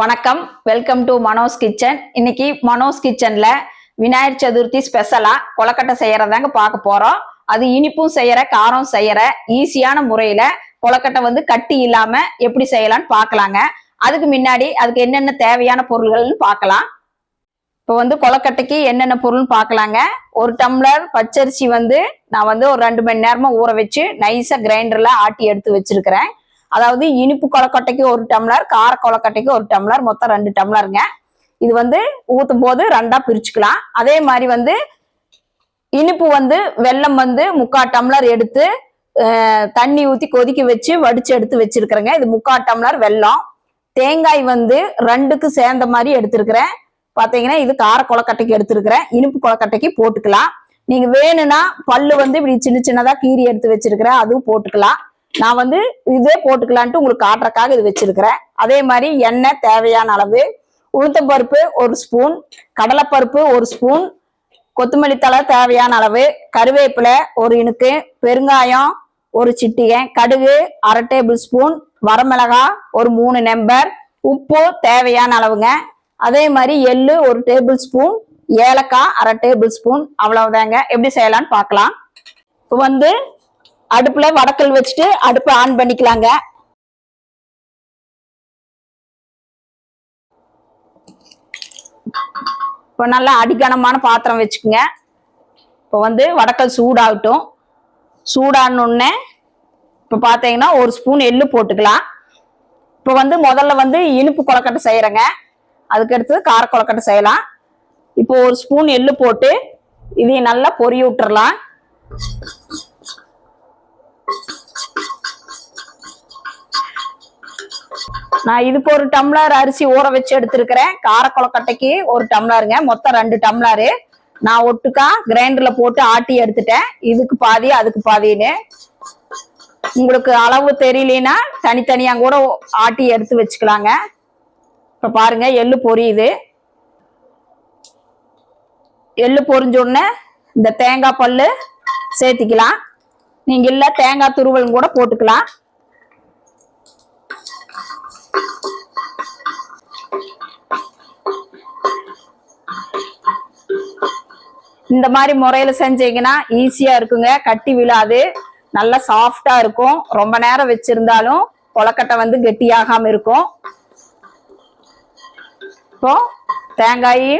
வணக்கம். Welcome to Mano's kitchen இன்னைக்கு மனோஸ் கிச்சன்ல விநாயகர் சதுர்த்தி ஸ்பெஷலா கொலக்கட்டை செய்யறதாங்க பார்க்க போறோம். அது இனிப்பும் செய்யற காரம் செய்யற ஈஸியான முறையில கொலக்கட்டை வந்து கட்டி இல்லாம எப்படி செய்யலாம்னு பார்க்கலாங்க. அதுக்கு முன்னாடி அதுக்கு என்னென்ன தேவையான பொருள்கள்னு பார்க்கலாம். இப்போ வந்து கொலக்கட்டைக்கு என்னென்ன பொருள்னு பார்க்கலாங்க. ஒரு டம்ளர் பச்சரிசி வந்து நான் வந்து ஒரு ரெண்டு மணி நேரமா ஊற வச்சு நைஸா கிரைண்டர்ல ஆட்டி எடுத்து வச்சிருக்கிறேன். அதாவது இனிப்பு கொலக்கட்டைக்கு ஒரு டம்ளர் கார கொலக்கட்டைக்கு ஒரு டம்ளர் மொத்தம் ரெண்டு டம்ளருங்க. இது வந்து ஊத்தும் போது ரெண்டா பிரிச்சுக்கலாம். அதே மாதிரி வந்து இனிப்பு வந்து வெல்லம் வந்து முக்கால் டம்ளர் எடுத்து தண்ணி ஊத்தி கொதிக்க வச்சு வடிச்சு எடுத்து வச்சிருக்கிறேங்க. இது முக்கால் டம்ளர் வெல்லம். தேங்காய் வந்து ரெண்டுக்கு சேர்ந்த மாதிரி எடுத்திருக்கிறேன். பாத்தீங்கன்னா இது கார கொலக்கட்டைக்கு எடுத்திருக்கிறேன். இனிப்பு கொலக்கட்டைக்கு போட்டுக்கலாம். நீங்க வேணும்னா பல்லு வந்து இப்படி சின்ன சின்னதா கீறி எடுத்து வச்சிருக்கிறேன். அதுவும் போட்டுக்கலாம். நான் வந்து இதே போட்டுக்கலான்ட்டு உங்களுக்கு காட்டுறக்காக இது வச்சிருக்கிறேன். அதே மாதிரி எண்ணெய் தேவையான அளவு உளுத்தம்பருப்பு ஒரு ஸ்பூன் கடலைப்பருப்பு ஒரு ஸ்பூன் கொத்தமல்லி தழை தேவையான அளவு கருவேப்பிலை ஒரு இனுக்கு பெருங்காயம் ஒரு சிட்டிகை கடுகு அரை டேபிள் ஸ்பூன் வரமிளகாய் ஒரு மூணு நம்பர் உப்பு தேவையான அளவுங்க. அதே மாதிரி எள்ளு ஒரு டேபிள் ஸ்பூன் ஏலக்காய் அரை டேபிள் ஸ்பூன் அவ்வளவுதாங்க. எப்படி செய்யலான்னு பார்க்கலாம். இப்போ வந்து அடுப்புல வடக்கல் வச்சுட்டு அடுப்பை ஆன் பண்ணிக்கலாங்க. இப்போ நல்லா அடிக்கனமான பாத்திரம் வச்சுக்கோங்க. இப்போ வந்து வடக்கல் சூடாகட்டும். சூடானோடனே இப்போ பார்த்தீங்கன்னா ஒரு ஸ்பூன் எள்ளு போட்டுக்கலாம். இப்போ வந்து முதல்ல வந்து இனிப்பு கொலக்கட்டை செய்கிறேங்க அதுக்கடுத்து கார கொலக்கட்டை செய்யலாம். இப்போ ஒரு ஸ்பூன் எள்ளு போட்டு இதையும் நல்லா பொரிய விட்டுறலாம். நான் இதுக்கு ஒரு டம்ளர் அரிசி ஊற வச்சு எடுத்திருக்கிறேன். காரக்குளக்கட்டைக்கு ஒரு டம்ளருங்க. மொத்தம் ரெண்டு டம்ளரு. நான் ஒட்டுக்கா கிரைண்டர்ல போட்டு ஆட்டி எடுத்துட்டேன். இதுக்கு பாதி அதுக்கு பாதின்னு. உங்களுக்கு அளவு தெரியலனா தனித்தனியா கூட ஆட்டி எடுத்து வச்சுக்கலாங்க. இப்ப பாருங்க எள்ளு பொரியுது. எள்ளு பொரிஞ்ச உடனே இந்த தேங்காய் பல்லு சேர்த்திக்கலாம். நீங்க இல்ல தேங்காய் துருவலும் கூட போட்டுக்கலாம். இந்த மாதிரி முறையில செஞ்சீங்கன்னா ஈஸியா இருக்குங்க. கட்டி விழாது. நல்லா சாஃப்டா இருக்கும். ரொம்ப நேரம் வச்சிருந்தாலும் கொலக்கட்டை வந்து கெட்டியாகாம இருக்கும். இப்போ தேங்காய்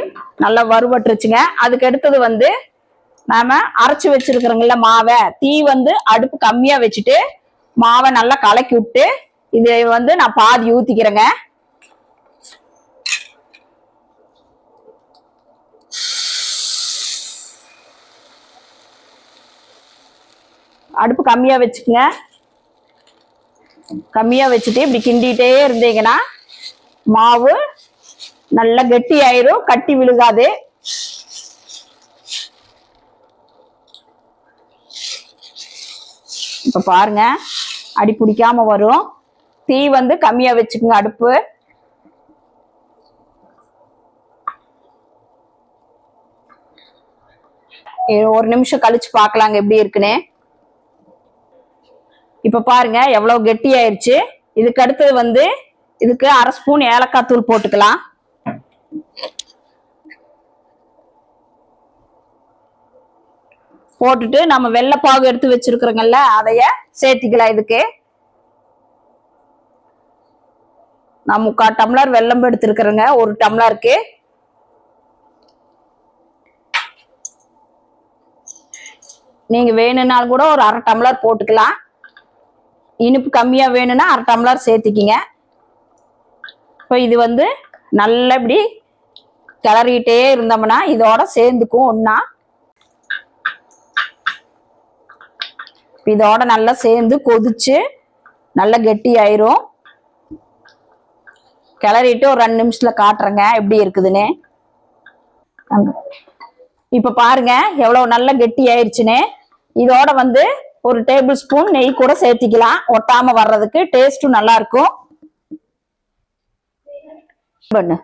நல்லா வறுபட்டுருச்சுங்க. அதுக்கு அடுத்தது வந்து நாம அரைச்சு வச்சிருக்கிறோங்கல்ல மாவை. தீ வந்து அடுப்பு கம்மியா வச்சுட்டு மாவை நல்லா கலக்கி விட்டு இதை வந்து நான் பாதி ஊத்திக்கிறேங்க. அடுப்பு கம்மியாக வச்சுக்கோங்க. கம்மியாக வச்சுட்டு இப்படி கிண்டிகிட்டே இருந்தீங்கன்னா மாவு நல்லா கெட்டி ஆயிரும் கட்டி விழுகாது. இப்போ பாருங்க அடி பிடிக்காம வரும். தீ வந்து கம்மியாக வச்சுக்கோங்க அடுப்பு. ஒரு நிமிஷம் கழிச்சு பார்க்கலாங்க எப்படி இருக்குன்னு. இப்ப பாருங்க எவ்வளவு கெட்டி ஆயிருச்சு இதுக்கு அடுத்தது வந்து இதுக்கு அரை ஸ்பூன் ஏலக்காய் தூள் போட்டுக்கலாம். போட்டுட்டு நம்ம வெள்ளைப்பாகு எடுத்து வச்சிருக்கிறோங்கல்ல அதைய சேர்த்திக்கலாம் இதுக்கு. நான் முக்கால் டம்ளர் வெள்ளம் எடுத்துருக்குறேங்க ஒரு டம்ளருக்கு. நீங்க வேணும்னாலும் கூட ஒரு அரை டம்ளர் போட்டுக்கலாம். இனிப்பு கம்மியாக வேணும்னா அரை டம்ளர் சேர்த்துக்கிங்க. இப்போ இது வந்து நல்லா இப்படி கிளறிக்கிட்டே இருந்தோம்னா இதோட சேர்ந்துக்கும் ஒன்றா இதோட நல்லா சேர்ந்து கொதிச்சு நல்லா கெட்டி ஆயிரும் கிளறிட்டு ஒரு ரெண்டு நிமிஷத்துல காட்டுறேங்க எப்படி இருக்குதுன்னு. இப்ப பாருங்க எவ்வளவு நல்லா கெட்டி ஆயிருச்சுன்னு இதோட வந்து ஒரு டேபிள் ஸ்பூன் நெய் கூட சேர்த்திக்கலாம். ஒட்டாம வர்றதுக்கு டேஸ்டும் நல்லா இருக்கும். பண்ணு.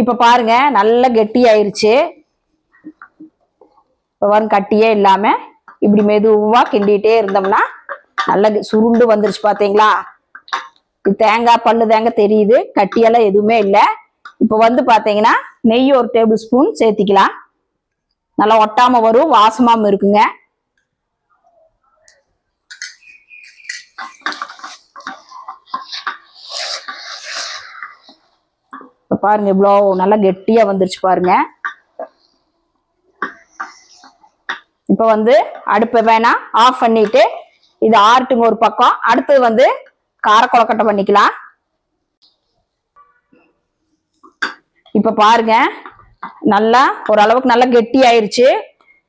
இப்ப பாருங்க நல்லா கெட்டி ஆயிருச்சு பாருங்க கட்டியே இல்லாம இப்படி மெதுவா கிண்டிட்டே இருந்தோம்னா நல்லா சுருண்டு வந்துருச்சு பாத்தீங்களா? தேங்காய் பல்லு தேங்காய் தெரியுது. கட்டியெல்லாம் எதுவுமே இல்லை. இப்போ வந்து பார்த்தீங்கன்னா நெய் ஒரு டேபிள் ஸ்பூன் சேர்த்திக்கலாம். நல்லா ஒட்டாம வரும் வாசமாவும் இருக்குங்க. பாருங்க இவ்வளோ நல்லா கெட்டியா வந்துருச்சு பாருங்க. இப்போ வந்து அடுப்பை வேணா ஆஃப் பண்ணிட்டு இது ஆர்ட்டுங்க ஒரு பக்கம். அடுத்தது வந்து கார கொலக்கட்டை பண்ணிக்கலாம். இப்ப பாருங்க நல்லா ஓரளவுக்கு நல்லா கெட்டி ஆயிருச்சு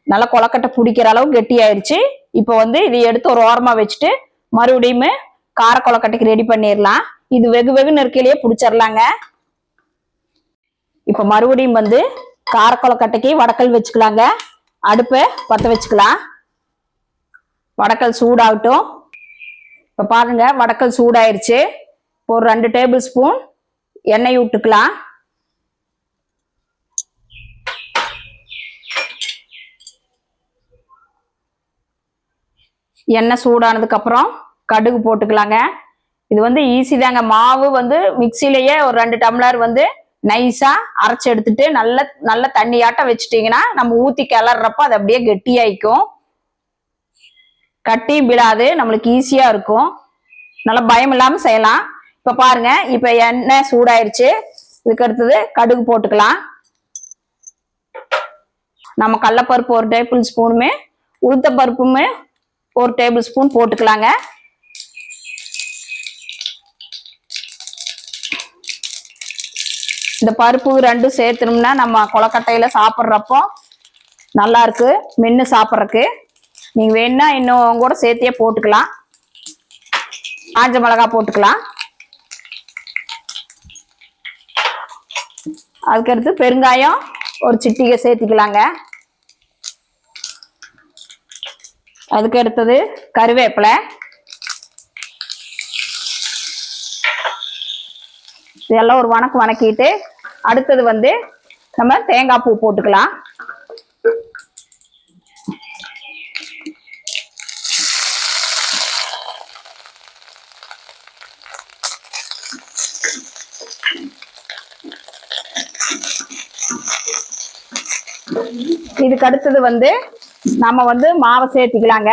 நல்லா கொலக்கட்டை பிடிக்கிற அளவுக்கு கெட்டி ஆயிருச்சு இப்போ வந்து இதை எடுத்து ஒரு ஓரமா வச்சுட்டு மறுபடியும் கார கொலக்கட்டைக்கு ரெடி பண்ணிடலாம் இது வெகு வெகு நெருக்கையிலேயே பிடிச்சிடலாங்க இப்போ மறுபடியும் வந்து கார கொலக்கட்டைக்கு வடக்கல் வச்சுக்கலாங்க. அடுப்பை பற்ற வச்சுக்கலாம். வடக்கல் சூடாகட்டும். இப்போ பாருங்க வடக்கல் சூடாயிருச்சு. ஒரு ரெண்டு டேபிள் ஸ்பூன் எண்ணெய் விட்டுக்கலாம் எண்ணெய் சூடானதுக்கு அப்புறம் கடுகு போட்டுக்கலாங்க. இது வந்து ஈஸி தாங்க. மாவு வந்து மிக்சிலேயே ஒரு ரெண்டு டம்ளர் வந்து நைஸா அரைச்சி எடுத்துட்டு நல்ல நல்ல தண்ணியாட்டம் வச்சுட்டீங்கன்னா நம்ம ஊத்தி கிளறப்ப அது அப்படியே கெட்டியாயிக்கும். கட்டியும் விடாது. நம்மளுக்கு ஈஸியா இருக்கும். நல்லா பயம் இல்லாம செய்யலாம். இப்ப பாருங்க. இப்ப எண்ணெய் சூடாயிருச்சு. இதுக்கு அடுத்தது கடுகு போட்டுக்கலாம். நம்ம கடலப்பருப்பு ஒரு டேபிள் ஸ்பூனுமே உளுத்த பருப்புமே ஒரு டேபிள் ஸ்பூன் போட்டுக்கலாங்க. இந்த பருப்பு ரெண்டும் சேர்த்தணும்னா நம்ம கொலக்கட்டையில சாப்பிட்றப்போ நல்லா இருக்கு மென்று சாப்பிட்றதுக்கு. நீங்க வேணா இன்னும் கூட சேர்த்தியே போட்டுக்கலாம். காஞ்ச மிளகா போட்டுக்கலாம். அதுக்கடுத்து பெருங்காயம் ஒரு சிட்டிகை சேர்த்திக்கலாங்க. அதுக்கு அடுத்தது கருவேப்பிலை. இதெல்லாம் ஒரு வணக்கம் வணக்கிட்டு அடுத்தது வந்து நம்ம தேங்காய் பூ போட்டுக்கலாம். இதுக்கு அடுத்தது வந்து நம்ம வந்து மாவை சேர்த்திக்கலாங்க.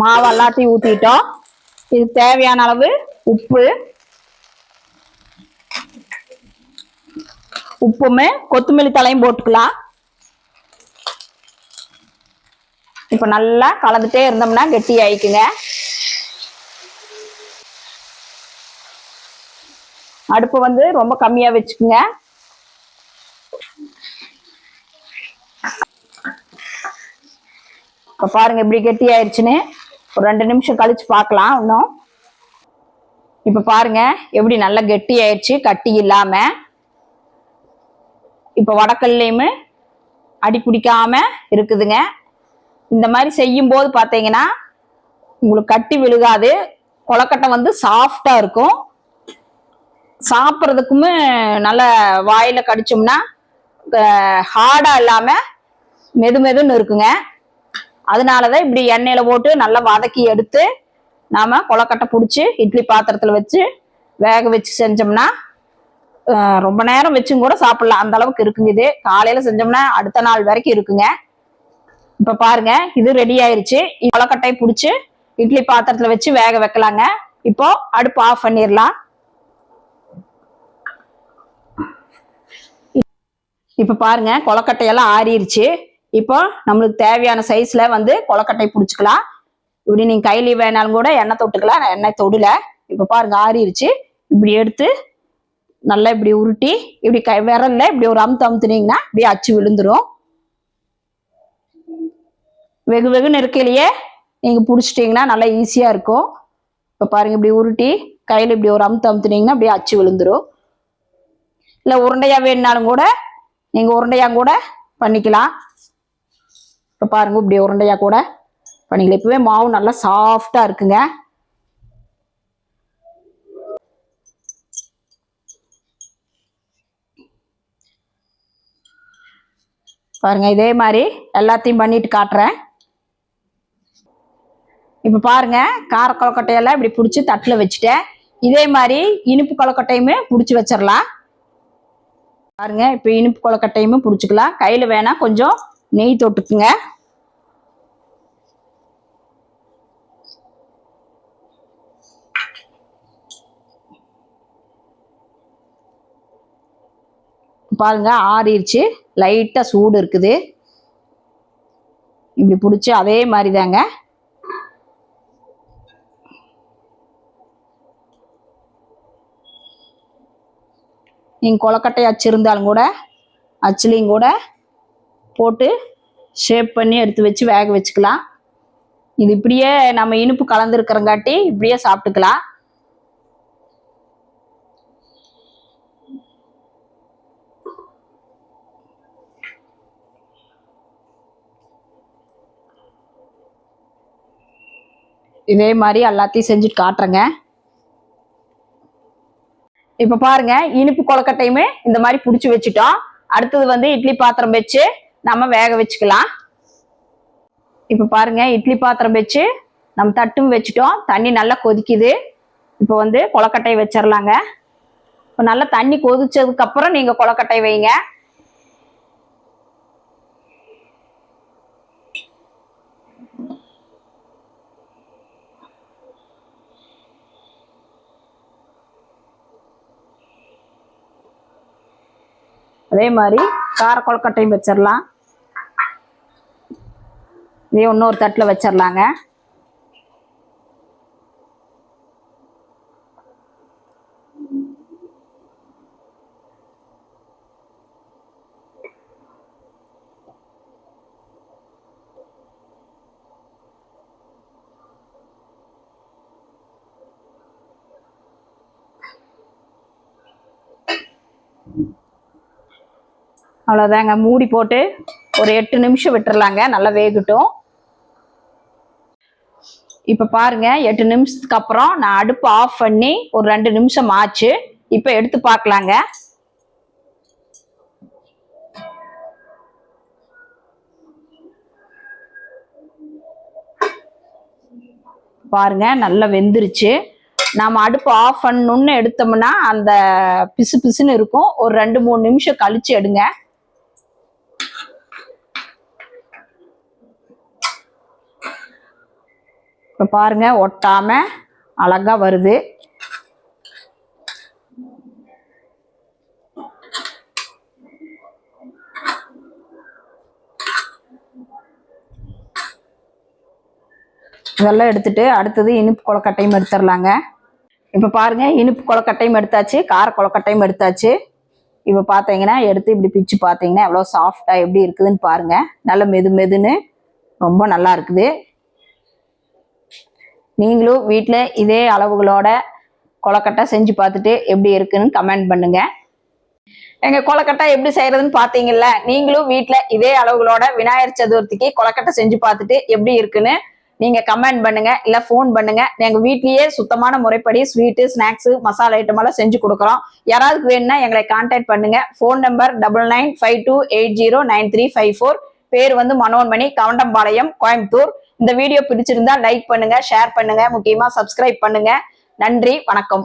மாவு எல்லாத்தையும் ஊத்திட்டோம். இது தேவையான அளவு உப்பு. உப்புமே கொத்தமல்லி தலையும் போட்டுக்கலாம். இப்போ நல்லா கலந்துட்டே இருந்தோம்னா கெட்டி ஆயிக்குங்க. அடுப்பு வந்து ரொம்ப கம்மியாக வச்சுக்குங்க. இப்போ பாருங்க இப்படி கெட்டி ஆயிடுச்சுன்னு ஒரு ரெண்டு நிமிஷம் கழிச்சு பார்க்கலாம் இன்னும். இப்போ பாருங்க எப்படி நல்லா கெட்டி ஆயிடுச்சு கட்டி இல்லாமல் இப்போ வடக்கல்லையுமே அடி பிடிக்காம இருக்குதுங்க. இந்த மாதிரி செய்யும் போது பார்த்தீங்கன்னா உங்களுக்கு கட்டி விழுகாது. கொலக்கட்டை வந்து சாஃப்டா இருக்கும். சாப்பிட்றதுக்குமே நல்ல வாயில கடிச்சோம்னா ஹார்டா இல்லாம மெது மெதுன்னு இருக்குங்க. அதனாலதான் இப்படி எண்ணெயில போட்டு நல்லா வதக்கி எடுத்து நாம கொலக்கட்டை பிடிச்சி இட்லி பாத்திரத்துல வச்சு வேக வச்சு செஞ்சோம்னா ரொம்ப நேரம் வச்சும் கூட சாப்பிடலாம். அந்த அளவுக்கு இருக்குங்க இது. காலையில செஞ்சோம்னா அடுத்த நாள் வரைக்கும் இருக்குங்க. இப்ப பாருங்க இது ரெடி ஆயிருச்சு. கொலக்கட்டையை பிடிச்சி இட்லி பாத்திரத்துல வச்சு வேக வைக்கலாங்க. இப்போ அடுப்பு ஆஃப் பண்ணிடலாம் இப்ப பாருங்க கொலக்கட்டையெல்லாம் ஆறிடுச்சு இப்போ நம்மளுக்கு தேவையான சைஸ்ல வந்து கொலக்கட்டை பிடிச்சிக்கலாம். இப்படி நீங்க கையில வேணாலும் கூட எண்ணெய் தொட்டுக்கலாம். நான் எண்ணெய் தொடல. இப்ப பாருங்க ஆறிடுச்சு இப்படி எடுத்து நல்லா இப்படி உருட்டி இப்படி கை விரல்ல இப்படி ஒரு அமுத்து அமுத்துனீங்கன்னா இப்படி அச்சு விழுந்துரும். வெகு வெகு நெருக்கையிலேயே நீங்கள் பிடிச்சிட்டிங்கன்னா நல்லா ஈஸியாக இருக்கும். இப்போ பாருங்கள் இப்படி உருட்டி கையில் இப்படி ஒரு அமுத்து அமுத்துனீங்கன்னா அப்படியே அச்சு விழுந்துடும் இல்லை உருண்டையாக வேணுனாலும் கூட நீங்கள் உருண்டையாக கூட பண்ணிக்கலாம். இப்போ பாருங்கள் இப்படி உருண்டையாக கூட பண்ணிக்கலாம். இப்போவே மாவு நல்லா சாஃப்டாக இருக்குங்க. பாருங்கள் இதே மாதிரி எல்லாத்தையும் பண்ணிட்டு காட்டுறேன். இப்போ பாருங்க கார கொலக்கட்டையெல்லாம் இப்படி பிடிச்சி தட்டில் வச்சுட்டேன். இதே மாதிரி இனிப்பு கொலக்கட்டையுமே பிடிச்சி வச்சிடலாம் பாருங்க இப்போ இனிப்பு கொலக்கட்டையுமே பிடிச்சிக்கலாம். கையில் வேணா கொஞ்சம் நெய் தொட்டுக்குங்க. பாருங்க ஆறிடுச்சு லைட்டாக சூடு இருக்குது. இப்படி பிடிச்சி அதே மாதிரி தாங்க நீங்கள் கொலக்கட்டை அச்சு இருந்தாலும் கூட அச்சுலையும் கூட போட்டு ஷேப் பண்ணி எடுத்து வச்சு வேக வச்சுக்கலாம். இது இப்படியே நம்ம இனிப்பு கலந்துருக்கிறங்காட்டி இப்படியே சாப்பிட்டுக்கலாம். இதே மாதிரி எல்லாத்தையும் செஞ்சுட்டு காட்டுறேங்க. இப்ப பாருங்க இனிப்பு கொலக்கட்டையுமே இந்த மாதிரி புடிச்சு வச்சுட்டோம். அடுத்தது வந்து இட்லி பாத்திரம் வச்சு நம்ம வேக வச்சுக்கலாம். இப்ப பாருங்க இட்லி பாத்திரம் வச்சு நம்ம தட்டும் வச்சுட்டோம். தண்ணி நல்லா கொதிக்குது. இப்போ வந்து கொலக்கட்டை வச்சிடலாங்க இப்போ நல்லா தண்ணி கொதிச்சதுக்கு அப்புறம் நீங்க கொலக்கட்டை வைங்க. அதே மாதிரி கார கொழுக்கட்டையும் வச்சிடலாம் இதே இன்னொரு தட்டில் வச்சிடலாங்க அவ்வளோதாங்க மூடி போட்டு ஒரு எட்டு நிமிஷம் விட்டுறலாங்க. நல்லா வேகட்டும். இப்போ பாருங்க எட்டு நிமிஷத்துக்கு அப்புறம் நான் அடுப்பு ஆஃப் பண்ணி ஒரு ரெண்டு நிமிஷம் ஆச்சு. இப்போ எடுத்து பார்க்கலாங்க. பாருங்க நல்லா வெந்துருச்சு. நாம் அடுப்பு ஆஃப் பண்ணணுன்னு எடுத்தோம்னா அந்த பிசு பிசுன்னு இருக்கும். ஒரு ரெண்டு மூணு நிமிஷம் கழிச்சு எடுங்க. இப்போ பாருங்கள் ஒட்டாமல் அழகாக வருது. இதெல்லாம் எடுத்துட்டு அடுத்தது இனிப்பு கொலக்கட்டையும் எடுத்துடலாங்க. இப்போ பாருங்க இனிப்பு கொலக்கட்டையும் எடுத்தாச்சு கார கொலக்கட்டையும் எடுத்தாச்சு. இப்போ பார்த்தீங்கன்னா எடுத்து இப்படி பிச்சு பார்த்தீங்கன்னா எவ்வளோ சாஃப்டாக எப்படி இருக்குதுன்னு பாருங்கள் நல்ல மெது மெதுன்னு ரொம்ப நல்லா இருக்குது. நீங்களும் வீட்டில் இதே அளவுகளோட கொலக்கட்டை செஞ்சு பார்த்துட்டு எப்படி இருக்குன்னு கமெண்ட் பண்ணுங்க. எங்கள் கொலக்கட்டை எப்படி செய்யறதுன்னு பார்த்தீங்கல்ல நீங்களும் வீட்டில் இதே அளவுகளோட விநாயகர் சதுர்த்திக்கு கொலக்கட்டை செஞ்சு பார்த்துட்டு எப்படி இருக்குன்னு நீங்கள் கமெண்ட் பண்ணுங்க இல்லை ஃபோன் பண்ணுங்க. எங்கள் வீட்லேயே சுத்தமான முறைப்படி ஸ்வீட்டு ஸ்நாக்ஸு மசாலா ஐட்டமெல்லாம் செஞ்சு கொடுக்குறோம். யாராவது வேணும்னா எங்களை கான்டாக்ட் பண்ணுங்க. Phone number double nine five two eight zero nine three five four பேர் வந்து மனோன்மணி கவுண்டம்பாளையம் கோயம்புத்தூர். இந்த வீடியோ பிடிச்சிருந்தா லைக் பண்ணுங்க ஷேர் பண்ணுங்க முக்கியமா சப்ஸ்கிரைப் பண்ணுங்க. நன்றி வணக்கம்.